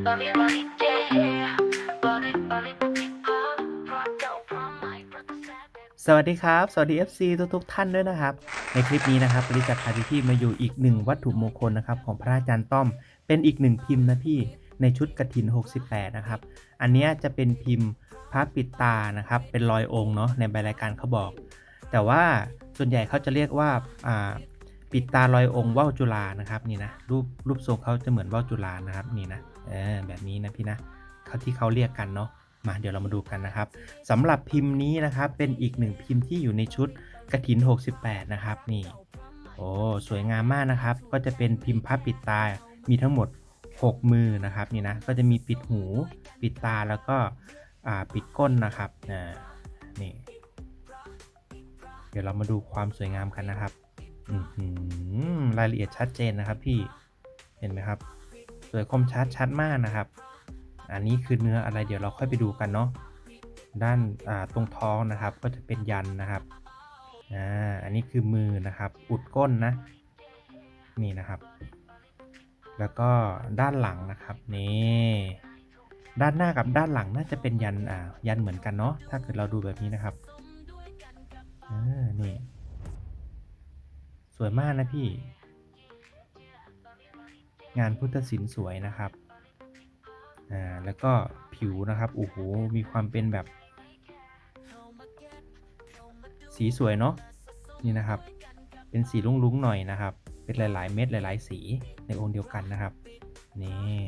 สวัสดีครับ สวัสดี FC ทุกทุกท่านด้วยนะครับ ในคลิปนี้นะครับบริจาคพาพี่มาอยู่อีกหนึ่งวัตถุมงคลนะครับของพระอาจารย์ต้อม เป็นอีกหนึ่งพิมพ์นะพี่ในชุดกระถิน 68 นะครับ อันนี้จะเป็นพิมพ์พระปิดตานะครับ เป็นรอยองค์เนาะในใบรายการเขาบอก แต่ว่าส่วนใหญ่เขาจะเรียกว่าอ่า ปิดตาลอยองค์ว่าวจุฬานะครับนี่นะรูปรูปทรงเขาจะเหมือนว่าวจุฬานะครับนี่นะเออแบบนี้นะพี่นะเขาที่เขาเรียกกันเนาะมาเดี๋ยวเรามาดูกันนะครับสำหรับพิมพ์นี้นะครับเป็นอีกหนึ่งพิมพ์ที่อยู่ในชุดกระถิน 68 นะครับนี่โอ้สวยงามมากนะครับ ก็จะเป็นพิมพ์พระปิดตา มีทั้งหมด 6 มือนะครับนี่นะก็จะมีปิดหูปิดตาแล้วก็ปิดก้นนะครับนี่เดี๋ยวเรามาดูความสวยงามกันนะครับ รายละเอียดชัดเจนนะครับพี่เห็นไหมครับสวยคมชัดชัดมากนะครับ อันนี้คือเนื้ออะไรเดี๋ยวเราค่อยไปดูกันเนาะด้านาตรงท้องนะครับก็จะเป็นยันนะครับอ่าอันนี้คือมือนะครับอุดก้นนะนี่นะครับ แล้วก็ด้านหลังนะครับนี่ด้านหน้ากับด้านหลังน่าจะเป็นยันอ่ายันเหมือนกันเนาะถ้าเกิดเราดูแบบนี้นะครับอ่านี่ วยมากนะพี่ งานพุทธศิลป์สวยนะครับ อ่า แล้วก็ผิวนะครับ โอ้โห มีความเป็นแบบ สีสวยเนาะ นี่นะครับ เป็นสีลุ้งๆหน่อยนะครับ เป็นหลาย ๆ เม็ดหลาย ๆ สีในองค์เดียวกันนะครับ นี่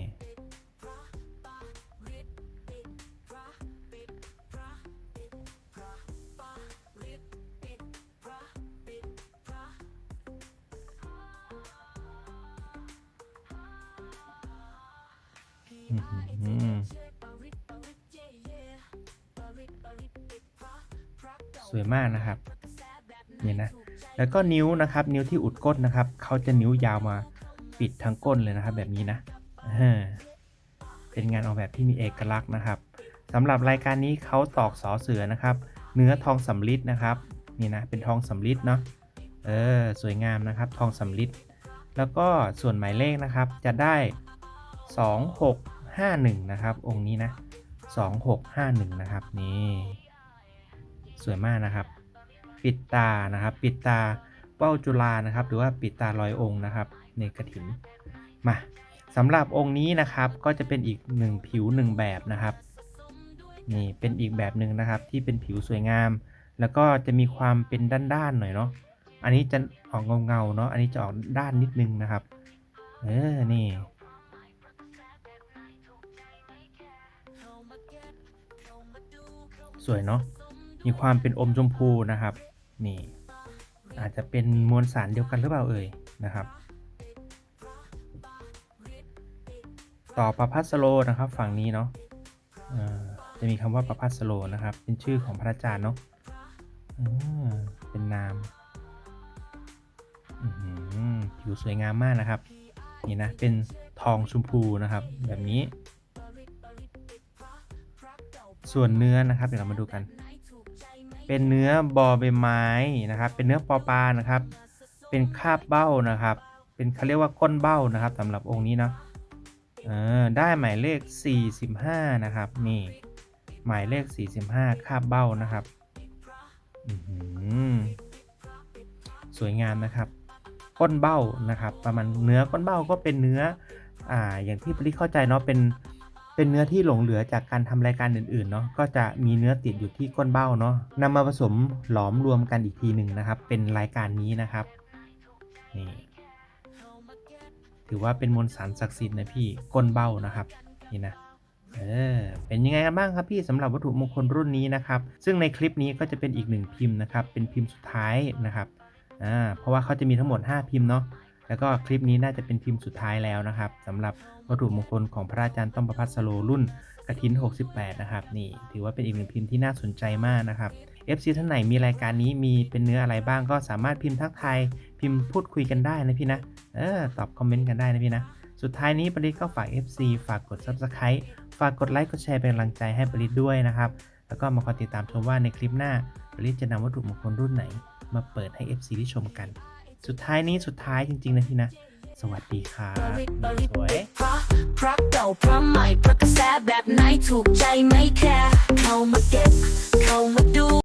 สวยมากนะครับนี่นะแล้วก็นิ้วนะครับ นิ้วที่อุดก้นนะครับเขาจะนิ้วยาวมาปิดทั้งก้นเลยนะครับ แบบนี้นะเป็นงานออกแบบที่มีเอกลักษณ์นะครับสำหรับรายการนี้เขาตอกสอเสือนะครับ เนื้อทองสำริดนะครับนี่นะเป็นทองสำริดเนาะเออสวยงามนะครับ ทองสำริดแล้วก็ส่วนหมายเลขนะครับจะได้ 2651 นะครับ องค์นี้นะ 2651 นะครับนี่ สวยมากนะครับ ปิดตานะครับ ปิดตาเป้าจุฬานะครับ หรือว่าปิดตาลอยองค์นะครับ ในกระถินมาสำหรับองค์นี้นะครับก็จะเป็นอีกหนึ่งผิวหนึ่งแบบนะครับนี่เป็นอีกแบบหนึ่งนะครับที่เป็นผิวสวยงาม แล้วก็จะมีความเป็นด้านๆหน่อยเนาะอันนี้จะออกเงาๆเนาะอันนี้จะออกด้านนิดนึงนะครับ เออนี่ สวยเนาะมีความเป็นอมชมพูนะครับ นี่ อาจจะเป็นมวลสารเดียวกันหรือเปล่าเอ่ยนะครับ ต่อประพัสโลนะครับ ฝั่งนี้เนาะจะมีคำว่าประพัสโลนะครับ เป็นชื่อของพระอาจารย์เนาะเป็นนามผิวสวยงามมากนะครับ นี่นะ เป็นทองชมพูนะครับ แบบนี้ ส่วนเนื้อนะครับ เดี๋ยวเรามาดูกัน เป็นเนื้อบอใบไม้นะครับ เป็นเนื้อปอปลานะครับ เป็นคาบเบ้านะครับ เป็นเขาเรียกว่าก้นเบ้านะครับสำหรับองค์นี้เนาะเออได้หมายเลข 45 นะครับ นี่หมายเลข 45 คาบเบ้านะครับสวยงามนะครับ ก้นเบ้านะครับ ประมาณเนื้อก้นเบ้าก็เป็นเนื้ออ่าอย่างที่ปริเข้าใจเนาะเป็น เป็นเนื้อที่หลงเหลือจากการทำรายการอื่นๆเนาะก็จะมีเนื้อติดอยู่ที่ก้นเบ้าเนาะนำมาผสมหลอมรวมกันอีกทีหนึ่งนะครับ เป็นรายการนี้นะครับนี่ถือว่าเป็นมวลสารศักดิ์สิทธิ์นะพี่ก้นเบ้านะครับนี่นะเออเป็นยังไงกันบ้างครับพี่สำหรับวัตถุมงคลรุ่นนี้นะครับ ซึ่งในคลิปนี้ก็จะเป็นอีกหนึ่งพิมพ์นะครับ เป็นพิมพ์สุดท้ายนะครับอ่าเพราะว่าเขาจะมีทั้งหมด 5 พิมพ์เนาะ แล้วก็คลิปนี้น่าจะเป็นพิมพ์สุดท้ายแล้วนะครับสำหรับวัตถุมงคลของพระอาจารย์ต้อมประพัสโลรุ่นกระถิน 68 นะครับนี่ถือว่าเป็นอีกหนึ่งพิมพ์ที่น่าสนใจมากนะครับ FC ท่านไหนมีรายการนี้มีเป็นเนื้ออะไรบ้างก็สามารถพิมพ์ทักทายพิมพ์พูดคุยกันได้นะพี่นะเออตอบคอมเมนต์กันได้นะพี่นะสุดท้ายนี้ปริศก็ฝาก FC ฝากกด Subscribe ฝากกดไลค์กดแชร์เป็นกำลังใจให้ปริศด้วยนะครับ แล้วก็มาคอยติดตามชมว่าในคลิปหน้าปริศจะนำวัตถุมงคลรุ่นไหน มาเปิดให้ FC ได้ชมกัน สุดท้ายนี้สุดท้ายจริง ๆ นะพี่นะ สวัสดีค่ะสวยพระเก่าพระใหม่พระกระแสแบบไหนถูกใจไม่แค่เข้ามาเก็บเข้ามาดู